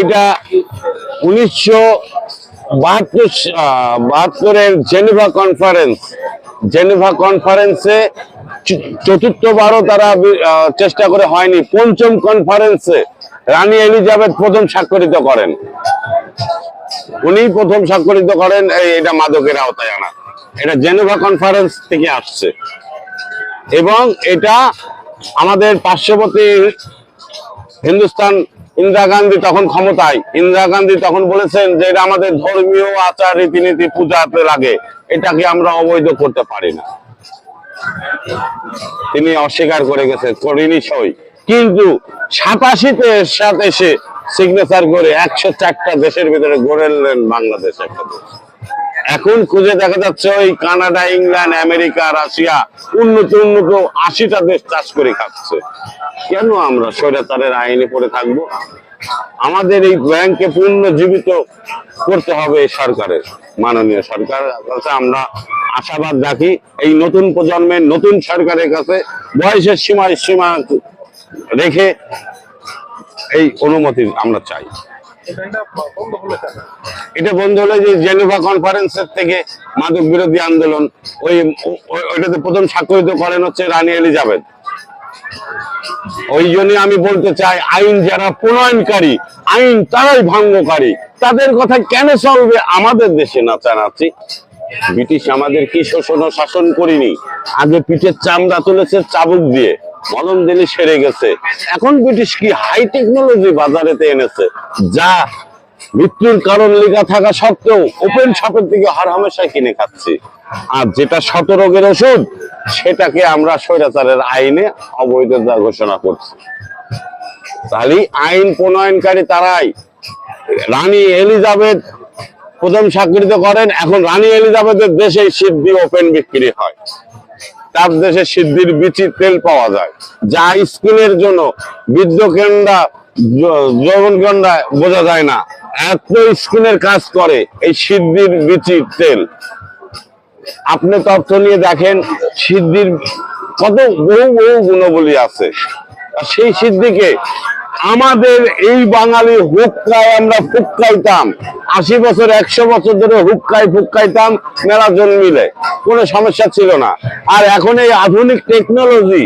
এটা উনিশশো বাহাত্তর বাহাত্তরের জেনেভা কনফারেন্স জেনেভা কনফারেন্সে চতুর্থবারও তারা চেষ্টা করে হয়নি। পঞ্চম কনফারেন্সে রানী এলিজাবেথ প্রথম স্বাক্ষরিত করেন। উনি প্রথম স্বাক্ষরিত করেন এটা মাদকের আওতায় আনা। এটা জেনেভা কনফারেন্স থেকে আসছে। এবং এটা আমাদের পার্শ্ববর্তী হিন্দুস্তান ইন্দিরা গান্ধী তখন ক্ষমতায়। ইন্দিরা গান্ধী তখন বলেছেন যে এটা আমাদের ধর্মীয় আচার, রীতিনীতি, পূজাতে লাগে। এটাকে আমরা অবৈধ করতে পারি না। তিনি অস্বীকার করে গেছে করিনি সই। কিন্তু সাতাশিতে সাথে এসে সিগনেচার করে একশো চারটা দেশের ভিতরে গড়ে বাংলাদেশ একটা দেশ। এখন খুঁজে দেখা যাচ্ছে ওই কানাডা, ইংল্যান্ড, আমেরিকা, রাশিয়া উন্নত উন্নত আশিটা দেশ চাষ করে খাচ্ছে। কেন আমরা স্বৈরাচারের আইনে পড়ে থাকব? আমাদের এই ব্যাংকে পুনর্জীবিত করতে হবে সরকারের, মাননীয় সরকার। কাছে আমরা আশাবাদ রাখি এই নতুন প্রজন্মের নতুন সরকারের কাছে বয়সের সীমা সীমা রেখে এই অনুমতি আমরা চাই। এটা বন্ধ হলো যে জেনেভা কনফারেন্সের থেকে মাদক বিরোধী আন্দোলন, ওই ওইটাতে প্রথম স্বাক্ষরিত করেন হচ্ছে রানী এলিজাবেথ। ওই জন্য আমি বলতে চাই, আইন যারা প্রণয়নকারী, আইন তারাই ভঙ্গকারী, তাদের কথা কেন চলবে আমাদের দেশে নাচানাচি ব্রিটিশ আমাদের কি শোষণ ও শাসন করিনি? আগে পিঠের চামড়া তুলেছে চাবুক দিয়ে। মলম দিলে সেরে গেছে। এখন ব্রিটিশ কি হাই টেকনোলজি বাজারেতে এনেছে, যা মৃত্যুর কারণ লেখা থাকা সত্ত্বেও ওপেন শপের থেকে হার হামেশাই কিনে খাচ্ছি। আর যেটা শত রোগের ওষুধ, সেটাকে আমরা স্বৈরাচারের আইনে অবৈধতা ঘোষণা করছি। তাহলে আইন প্রণয়নকারী তারাই রানী এলিজাবেথ প্রথম স্বাক্ষরিত করেন, এখন রানী এলিজাবেথের দেশে সিদ্ধি ওপেন বিক্রি হয়। তার দেশে সিদ্ধির তেল পাওয়া যায়। যা জন্য বৃদ্ধ কেন্দ্রা, যৌবন বোঝা যায় না। এত স্কিনের কাজ করে এই সিদ্ধির বিচির তেল। আপনি তথ্য নিয়ে দেখেন, সিদ্ধির কত বহু বহু গুণবলী আছে। সেই সিদ্ধিকে আমাদের এই বাঙালি হুক্কায় আমরা ফুক্কাইতাম। আশি বছর, একশো বছর ধরে হুক্কাই ফুক্কাইতাম মেলা জন্মিলে। কোনো সমস্যা ছিল না। আর এখন এই আধুনিক টেকনোলজি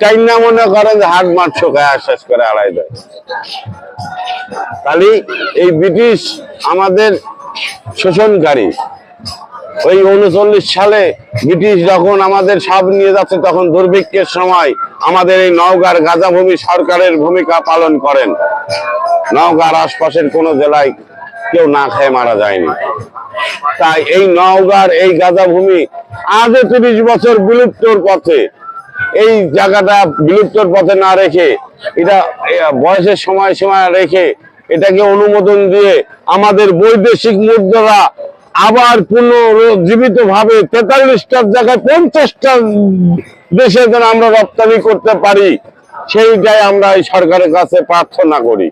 চাইনা মনে করেন হাট মাঠ শোকায় করে আড়াই দেয়। তাহলে এই ব্রিটিশ আমাদের শোষণকারী ওই উনচল্লিশ সালে ব্রিটিশ যখন আমাদের সব নিয়ে যাচ্ছে, তখন দুর্ভিক্ষের সময় আমাদের এই নওগাঁর গাজাভূমি সরকারের ভূমিকা পালন করেন। নওগাঁর আশপাশের কোনো জেলায় কেউ না খেয়ে মারা যায়নি। তাই এই নওগাঁর এই গাজাভূমি আজও তিরিশ বছর বিলুপ্তর পথে, এই জায়গাটা বিলুপ্তর পথে না রেখে, এটা বয়সের সময় সময় রেখে এটাকে অনুমোদন দিয়ে আমাদের বৈদেশিক মুদ্রা আবার পুনর্জীবিত ভাবে তেতাল্লিশটার জায়গায় পঞ্চাশটা দেশে যেন আমরা রপ্তানি করতে পারি, সেইটাই আমরা এই সরকারের কাছে প্রার্থনা করি।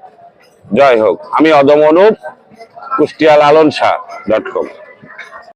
জয় হোক। আমি অদম অনুপ, কুষ্টিয়া লালন শাহ ডট কম